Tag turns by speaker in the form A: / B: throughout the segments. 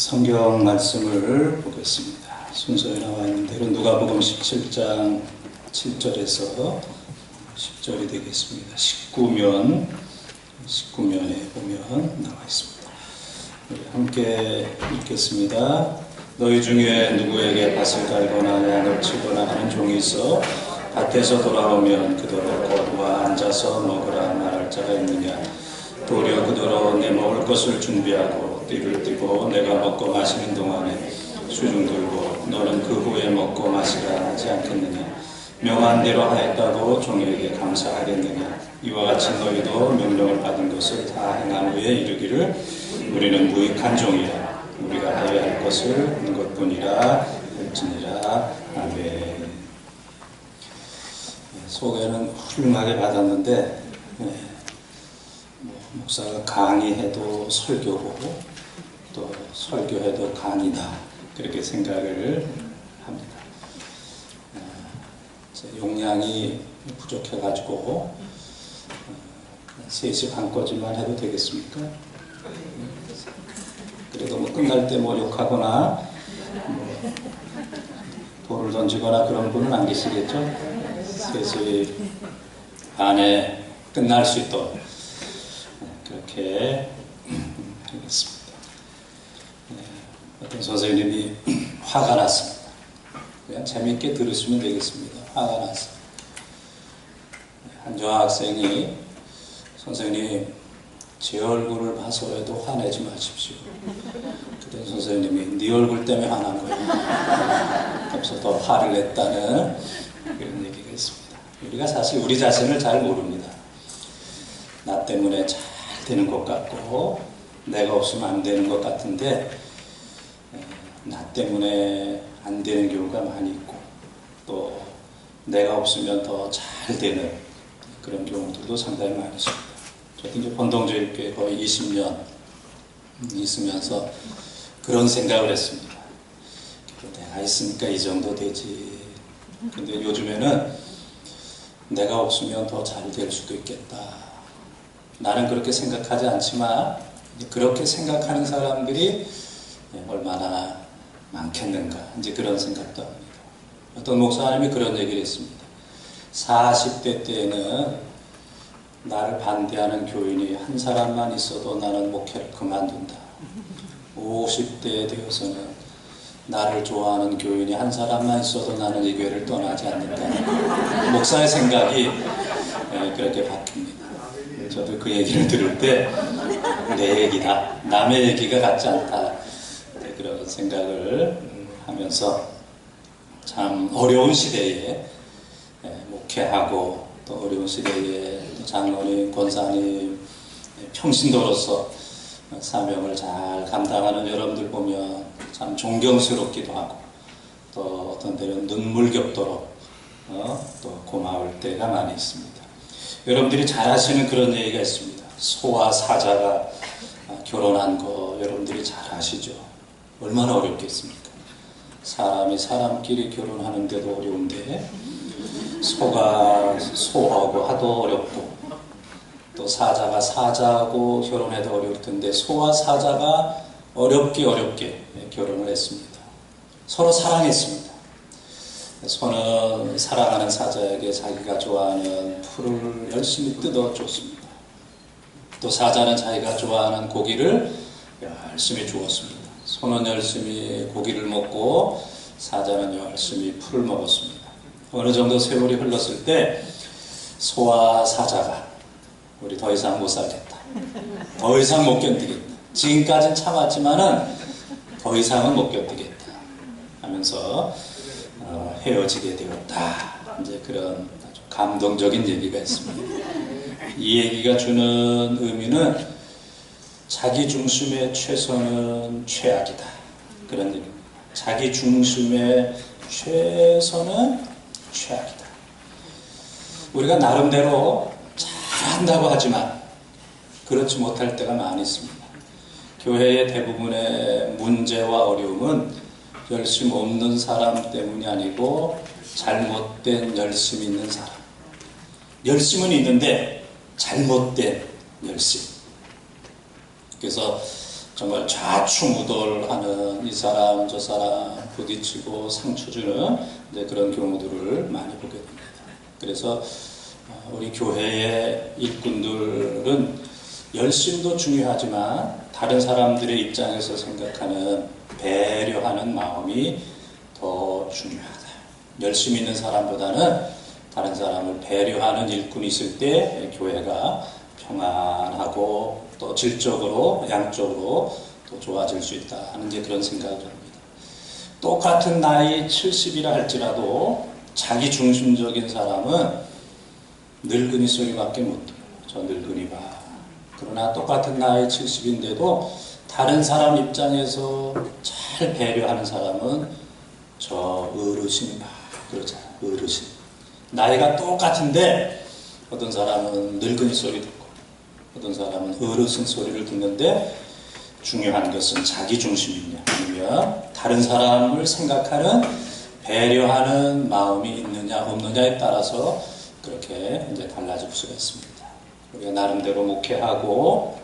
A: 성경 말씀을 보겠습니다. 순서에 나와 있는 대로 누가복음 17장 7절에서 10절이 되겠습니다. 19면 19면에 보면 나와 있습니다. 우리 함께 읽겠습니다. 너희 중에 누구에게 밭을 갈거나 양을 치거나 하는 종이 있어 밭에서 돌아오면 그대로 거두와 앉아서 먹으라 말할 자가 있느냐 도리어 그대로 내 먹을 것을 준비하고 띠를 띠고 내가 먹고 마시는 동안에 수중 들고 너는 그 후에 먹고 마시라 하지 않겠느냐? 명한 대로 하였다고 종에게 감사하겠느냐? 이와 같이 너희도 명령을 받은 것을 다 행한 후에 이르기를 우리는 무익한 종이라. 우리가 하여야 할 것을 하는 것뿐이라 할지니라. 아멘. 소개는 훌륭하게 받았는데 네. 뭐, 목사가 강의해도 설교고 또 설교해도 강의다 그렇게 생각을 합니다. 어, 제 용량이 부족해가지고 어, 3시 반 거지만 해도 되겠습니까? 그래도 뭐 끝날 때 뭐 욕하거나 뭐 돌을 던지거나 그런 분은 안 계시겠죠? 3시 반에 끝날 수 있도록 그렇게 하겠습니다. 선생님이 화가 났습니다. 그냥 재밌게 들으시면 되겠습니다. 화가 났어요. 한 여학생이 선생님 제 얼굴을 봐서라도 화내지 마십시오. 그때 선생님이 네 얼굴 때문에 화난 거예요. 그래서 더 화를 냈다는 그런 얘기가 있습니다. 우리가 사실 우리 자신을 잘 모릅니다. 나 때문에 잘 되는 것 같고 내가 없으면 안 되는 것 같은데 나 때문에 안 되는 경우가 많이 있고 또 내가 없으면 더 잘 되는 그런 경우들도 상당히 많이 있습니다. 저도 이제 본동제일교회 거의 20년 있으면서 그런 생각을 했습니다. 내가 있으니까 이 정도 되지. 근데 요즘에는 내가 없으면 더 잘 될 수도 있겠다. 나는 그렇게 생각하지 않지만 그렇게 생각하는 사람들이 얼마나 많겠는가 이제 그런 생각도 합니다. 어떤 목사님이 그런 얘기를 했습니다. 40대 때에는 나를 반대하는 교인이 한 사람만 있어도 나는 목회를 그만둔다. 50대에 되어서는 나를 좋아하는 교인이 한 사람만 있어도 나는 이 교회를 떠나지 않는다. 목사의 생각이 그렇게 바뀝니다. 저도 그 얘기를 들을 때 내 얘기다. 남의 얘기가 같지 않다. 생각을 하면서 참 어려운 시대에 목회하고 또 어려운 시대에 장로님, 권사님, 평신도로서 사명을 잘 감당하는 여러분들 보면 참 존경스럽기도 하고 또 어떤 때는 눈물겹도록 어, 또 고마울 때가 많이 있습니다. 여러분들이 잘 아시는 그런 얘기가 있습니다. 소와 사자가 결혼한 거 여러분들이 잘 아시죠? 얼마나 어렵겠습니까? 사람이 사람끼리 결혼하는데도 어려운데 소가 소하고 하도 어렵고 또 사자가 사자하고 결혼해도 어려울 텐데 소와 사자가 어렵게 어렵게 결혼을 했습니다. 서로 사랑했습니다. 소는 사랑하는 사자에게 자기가 좋아하는 풀을 열심히 뜯어 줬습니다. 또 사자는 자기가 좋아하는 고기를 열심히 주었습니다. 소는 열심히 고기를 먹고 사자는 열심히 풀을 먹었습니다. 어느 정도 세월이 흘렀을 때 소와 사자가 우리 더 이상 못 살겠다. 더 이상 못 견디겠다. 지금까지는 참았지만은 더 이상은 못 견디겠다. 하면서 어, 헤어지게 되었다. 이제 그런 감동적인 얘기가 있습니다. 이 얘기가 주는 의미는 자기 중심의 최선은 최악이다. 그런 얘기입니다. 자기 중심의 최선은 최악이다. 우리가 나름대로 잘한다고 하지만 그렇지 못할 때가 많이 있습니다. 교회의 대부분의 문제와 어려움은 열심 없는 사람 때문이 아니고 잘못된 열심 있는 사람. 열심은 있는데 잘못된 열심. 그래서 정말 좌충우돌하는 이 사람 저 사람 부딪히고 상처 주는 이제 그런 경우들을 많이 보게 됩니다. 그래서 어, 우리 교회의 일꾼들은 열심도 중요하지만 다른 사람들의 입장에서 생각하는 배려하는 마음이 더 중요하다. 열심히 있는 사람보다는 다른 사람을 배려하는 일꾼이 있을 때 교회가 평안하고 또 질적으로 양적으로 또 좋아질 수 있다 하는 이제 그런 생각을 합니다. 똑같은 나이 70이라 할지라도 자기 중심적인 사람은 늙은이 소리밖에 못 들어요. 저 늙은이 봐. 그러나 똑같은 나이 70인데도 다른 사람 입장에서 잘 배려하는 사람은 저 어르신이 봐. 그러잖아. 어르신. 나이가 똑같은데 어떤 사람은 늙은이 듣고 어떤 사람은 어르신 소리를 듣는데 중요한 것은 자기 중심이냐 아니면 다른 사람을 생각하는 배려하는 마음이 있느냐 없느냐에 따라서 그렇게 이제 달라질 수가 있습니다. 우리가 나름대로 목회하고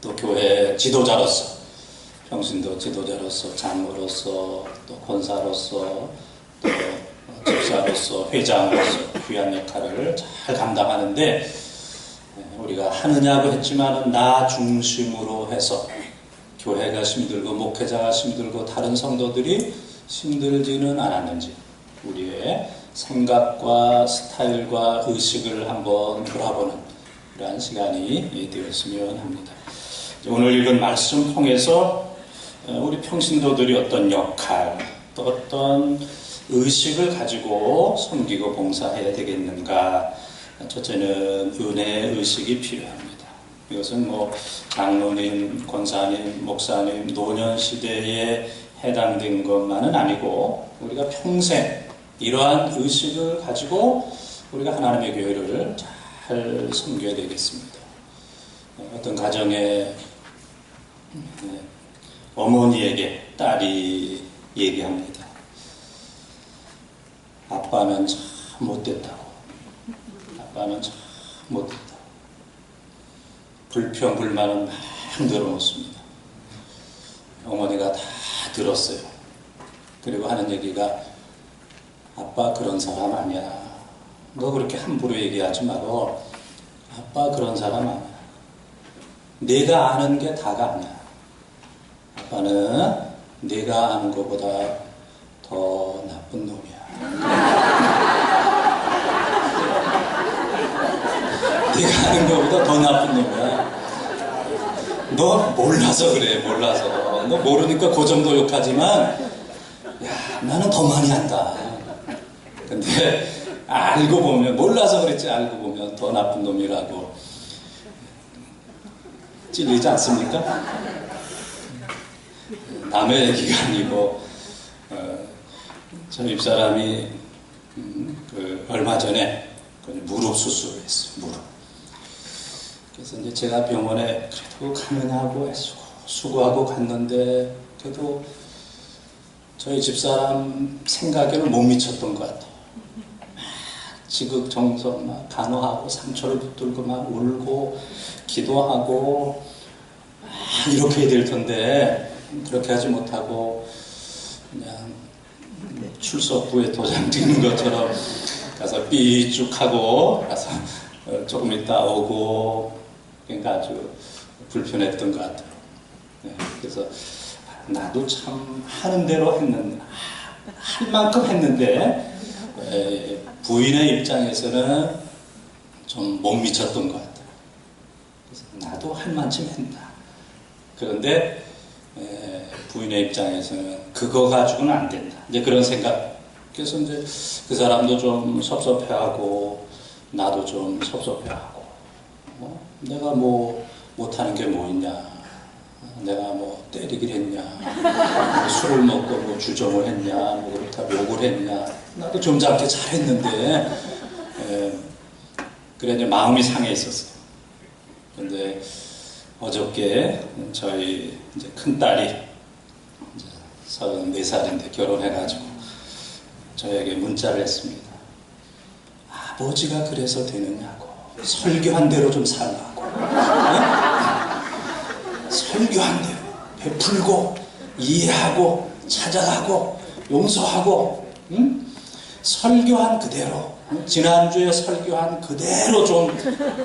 A: 또 교회 지도자로서 평신도 지도자로서 장로로서 또 권사로서 또 집사로서 회장으로서 귀한 역할을 잘 감당하는데 우리가 하느냐고 했지만은 나 중심으로 해서 교회가 힘들고 목회자가 힘들고 다른 성도들이 힘들지는 않았는지 우리의 생각과 스타일과 의식을 한번 돌아보는 그러한 시간이 되었으면 합니다. 오늘 읽은 말씀 통해서 우리 평신도들이 어떤 역할 또 어떤 의식을 가지고 섬기고 봉사해야 되겠는가 첫째는 은혜 의식이 필요합니다. 이것은 뭐 장로님, 권사님, 목사님, 노년 시대에 해당된 것만은 아니고 우리가 평생 이러한 의식을 가지고 우리가 하나님의 교회를 잘 섬겨야 되겠습니다. 어떤 가정에 네, 어머니에게 딸이 얘기합니다. 아빠는 참 못됐다 고. 아빠는 참 못됐다. 불평, 불만은 막 늘어놓습니다. 어머니가 다 들었어요. 그리고 하는 얘기가 아빠 그런 사람 아니야. 너 그렇게 함부로 얘기하지 말고 아빠 그런 사람 아니야. 내가 아는 게 다가 아니야. 아빠는 내가 아는 것보다 더 나쁜 놈이야. 네가 아는 것보다 더 나쁜 놈이야. 너 몰라서 그래, 몰라서. 너 모르니까 그 정도 욕하지만, 야, 나는 더 많이 한다. 근데, 알고 보면, 몰라서 그랬지, 알고 보면 더 나쁜 놈이라고. 찔리지 않습니까? 남의 얘기가 아니고, 어, 저 입사람이, 음, 그, 얼마 전에, 무릎 수술을 했어요, 무릎. 그래서 이제 제가 병원에 그래도 애쓰고 수고하고 갔는데 그래도 저희 집사람 생각에는 못 미쳤던 것 같아요. 지극정성 막 간호하고 상처를 붙들고 막 울고 기도하고 이렇게 해야 될 텐데 그렇게 하지 못하고 그냥 출석부에 도장 찍는 것처럼 가서 삐쭉 하고 가서 조금 있다 오고 그러니까 아주 불편했던 것 같아요. 네, 그래서 나도 참 하는 대로 했는데 할 만큼 했는데 에, 부인의 입장에서는 좀 못 미쳤던 것 같아요. 그래서 나도 할 만큼 했다. 그런데 에, 부인의 입장에서는 그거 가지고는 안 된다. 이제 그런 생각. 그래서 이제 그 사람도 좀 섭섭해하고 나도 좀 섭섭해하고 어? 내가 뭐 못하는 게 뭐 있냐? 내가 뭐 때리길 했냐? 뭐 술을 먹고 뭐 주정을 했냐? 뭐 그렇다고 욕을 했냐? 나도 점잖게 잘했는데. 에, 그래 이제 마음이 상해 있었어요. 근데 어저께 저희 이제 큰 딸이 이제 34살인데 결혼해가지고 저에게 문자를 했습니다. 아버지가 그래서 되느냐고. 설교한 대로 좀 살라 고 네? 설교한 대로 베풀고 이해하고 찾아가고 용서하고 응? 설교한 그대로 응? 지난주에 설교한 그대로 좀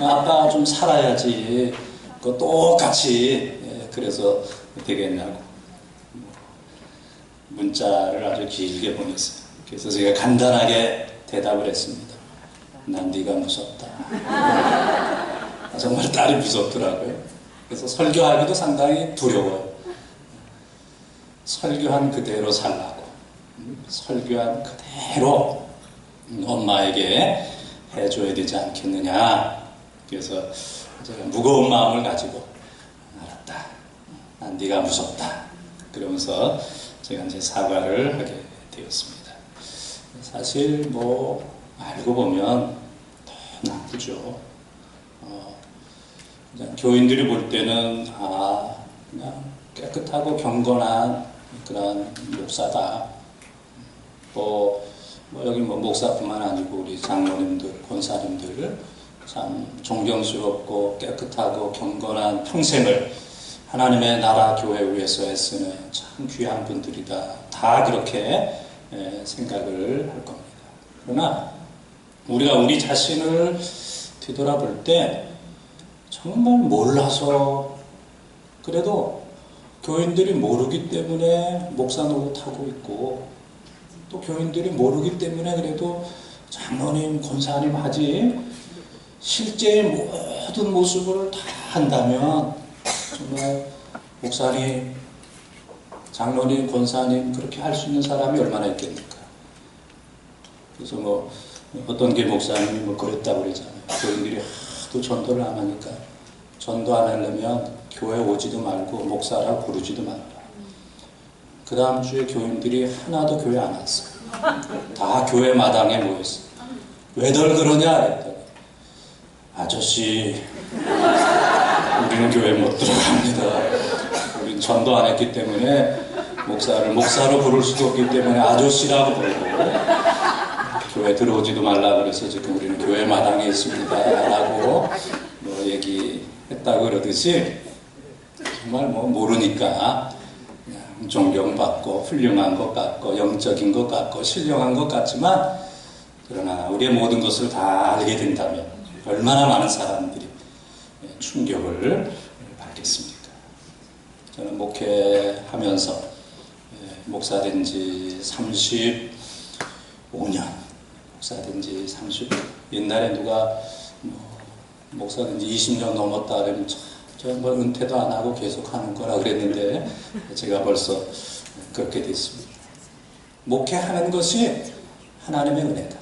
A: 아빠 좀 살아야지 그 똑같이 예, 그래서 되겠냐고 문자를 아주 길게 보냈어요. 그래서 제가 간단하게 대답을 했습니다. 난 네가 무섭다. 아, 정말 딸이 무섭더라고요. 그래서 설교하기도 상당히 두려워요. 설교한 그대로 살라고. 음, 설교한 그대로 엄마에게 해줘야 되지 않겠느냐. 그래서 제가 무거운 마음을 가지고 알았다. 난 네가 무섭다. 그러면서 제가 이제 사과를 하게 되었습니다. 사실 뭐 알고 보면 더 나쁘죠. 어, 교인들이 볼 때는 아 그냥 깨끗하고 경건한 그런 목사다. 또 뭐 여기 뭐 목사뿐만 아니고 우리 장로님들, 권사님들 참 존경스럽고 깨끗하고 경건한 평생을 하나님의 나라 교회 위해서 애쓰는 참 귀한 분들이다. 다 그렇게 생각을 할 겁니다. 그러나 우리가 우리 자신을 뒤돌아볼 때 정말 몰라서 그래도 교인들이 모르기 때문에 목사 노릇하고 있고 또 교인들이 모르기 때문에 그래도 장로님, 권사님 하지 실제의 모든 모습을 다 한다면 정말 목사님, 장로님, 권사님 그렇게 할 수 있는 사람이 얼마나 있겠습니까? 그래서 뭐 어떤 게 목사님이 뭐 그랬다고 그러잖아요. 교인들이 하도 전도를 안 하니까 전도 안 하려면 교회 오지도 말고 목사라고 부르지도 말라. 그 다음 주에 교인들이 하나도 교회 안 왔어. 다 교회 마당에 모였어. 왜들 그러냐? 그랬더니 아저씨 우리는 교회 못 들어갑니다. 우린 전도 안 했기 때문에 목사를 목사로 부를 수도 없기 때문에 아저씨라고 부르고 교회 들어오지도 말라 그래서 지금 우리는 교회 마당에 있습니다. 라고 했다고 그러듯이 정말 뭐 모르니까 존경받고 훌륭한 것 같고 영적인 것 같고 신령한 것 같지만 그러나 우리의 모든 것을 다 알게 된다면 얼마나 많은 사람들이 충격을 받겠습니까? 저는 목회하면서 예, 목사된 지 35년 목사된 지 30, 옛날에 누가 뭐 목사된 지 20년 넘었다 그러면 저뭐 은퇴도 안 하고 계속 하는 거라 그랬는데 제가 벌써 그렇게 됐습니다. 목회하는 것이 하나님의 은혜다.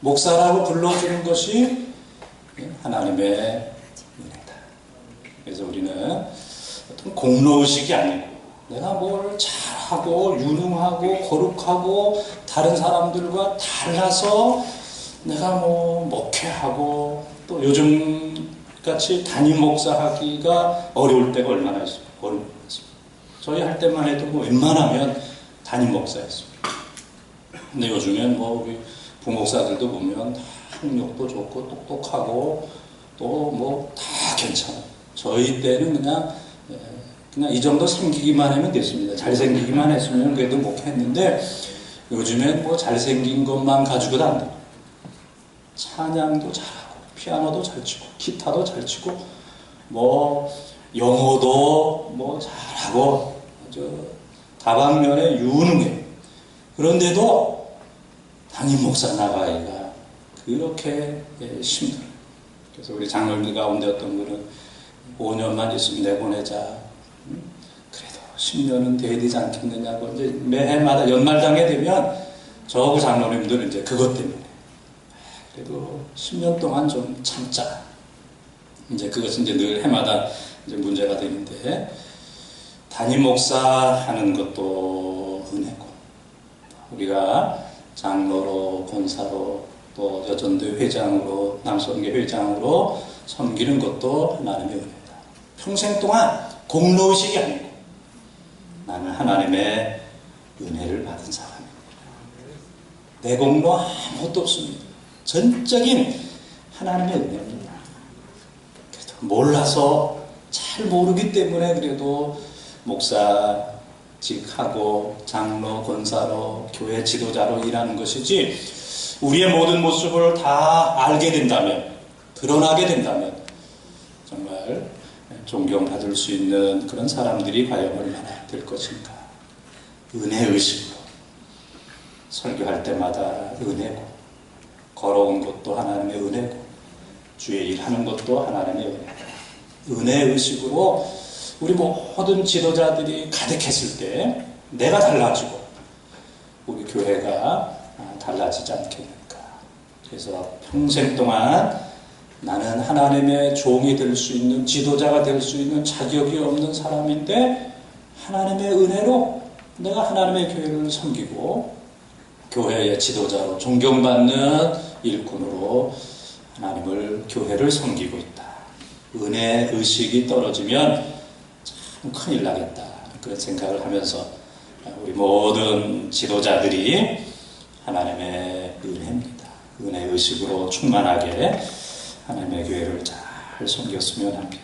A: 목사라고 불러주는 것이 하나님의 은혜다. 그래서 우리는 어떤 공로의식이 아니고 내가 뭘 잘하고 유능하고 거룩하고 다른 사람들과 달라서 내가 뭐 목회하고 또 요즘 같이 담임 목사하기가 어려울 때가 얼마나 있습니까? 어려운 습니다 저희 할 때만 해도 뭐 웬만하면 담임 목사였습니다. 근데 요즘엔 뭐 우리 부목사들도 보면 다 학력도 좋고 똑똑하고 또 뭐 다 괜찮아. 저희 때는 그냥 예, 그냥 이 정도 생기기만 하면 됐습니다. 잘생기기만 했으면 그래도 목했는데 요즘엔 뭐 잘생긴 것만 가지고도 안 돼요. 찬양도 잘하고 피아노도 잘 치고 기타도 잘 치고 뭐 영어도 뭐 잘하고 저 다방면에 유능해. 그런데도 담임 목사 나가기가 그렇게 예, 힘들어요. 그래서 우리 장로님 가운데 어떤 분은 5년만 있으면 내보내자. 그래도 10년은 돼야 되지 않겠느냐고 이제 매해마다 연말당에 되면 저하고 장로님들은 이제 그것 때문에 그래도 10년 동안 좀 참자. 이제 그것은 이제 늘 해마다 이제 문제가 되는데 담임 목사 하는 것도 은혜고 우리가 장로로 권사로 또 여전도 회장으로 남성계 회장으로 섬기는 것도 하나님의 은혜다. 평생 동안 공로의식이 아니고 나는 하나님의 은혜를 받은 사람입니다. 내 공로 아무것도 없습니다. 전적인 하나님의 은혜입니다. 몰라서 잘 모르기 때문에 그래도 목사직하고 장로, 권사로, 교회 지도자로 일하는 것이지 우리의 모든 모습을 다 알게 된다면, 드러나게 된다면 정말 존경받을 수 있는 그런 사람들이 과연 얼마나 될 것인가. 은혜 의식으로 설교할 때마다 은혜고 걸어온 것도 하나님의 은혜고 주의 일 하는 것도 하나님의 은혜고 은혜 의식으로 우리 모든 지도자들이 가득했을 때 내가 달라지고 우리 교회가 달라지지 않겠는가. 그래서 평생 동안 나는 하나님의 종이 될 수 있는 지도자가 될 수 있는 자격이 없는 사람인데 하나님의 은혜로 내가 하나님의 교회를 섬기고 교회의 지도자로 존경받는 일꾼으로 하나님을 교회를 섬기고 있다. 은혜 의식이 떨어지면 참 큰일 나겠다. 그런 생각을 하면서 우리 모든 지도자들이 하나님의 은혜입니다. 은혜 의식으로 충만하게 하나님의 교회를 잘 섬겼으면 합니다.